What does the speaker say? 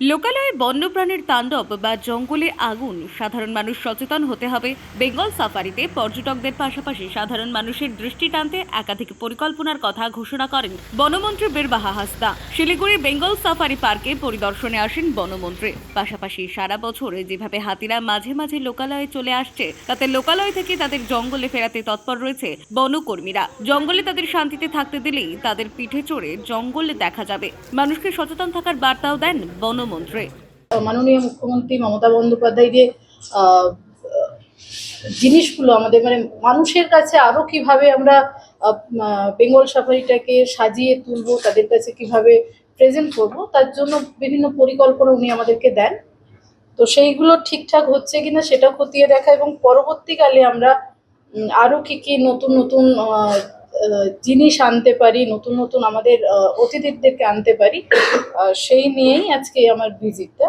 লোকালয়ে বন্যপ্রাণীর তাণ্ডব বা জঙ্গলে আগুন, সাধারণ মানুষ সচেতন হতে হবে। বেঙ্গল সাফারিতে পর্যটকদের পাশাপাশি সাধারণ মানুষের দৃষ্টি টানতে একাধিক পরিকল্পনার কথা ঘোষণা করেন বনমন্ত্রী বীরবাহা হাসদা। শিলিগুড়ি বেঙ্গল সাফারি পার্কে পরিদর্শনে আসেন বনমন্ত্রী। পাশাপাশি সারা বছরে যেভাবে হাতিরা মাঝে মাঝে লোকালয়ে চলে আসছে, তাতে লোকালয় থেকে তাদের জঙ্গলে ফেরাতে তৎপর রয়েছে বনকর্মীরা। জঙ্গলে তাদের শান্তিতে থাকতে দিলেই তাদের পিঠে চড়ে জঙ্গলে দেখা যাবে। মানুষকে সচেতন থাকার বার্তাও দেন বনমন্ত্রী মাননীয় মুখ্যমন্ত্রী মমতা বন্দ্যোপাধ্যায় যে জিনিসগুলো আমাদের মানে মানুষের কাছে আরও কীভাবে আমরা বেঙ্গল সাফারিটাকে সাজিয়ে তুলবো তাদের কাছে কীভাবে প্রেজেন্ট করব তার জন্য বিভিন্ন পরিকল্পনা উনি আমাদেরকে দেন। তো সেইগুলো ঠিকঠাক হচ্ছে কিনা সেটা খতিয়ে দেখা এবং পরবর্তীকালে আমরা উম, আরও কি কি নতুন নতুন জিনিস আনতে পারি নতুন নতুন আমাদের অতিথিদেরকে আনতে পারি। সেই নিয়েই আজকে আমার ভিজিটটা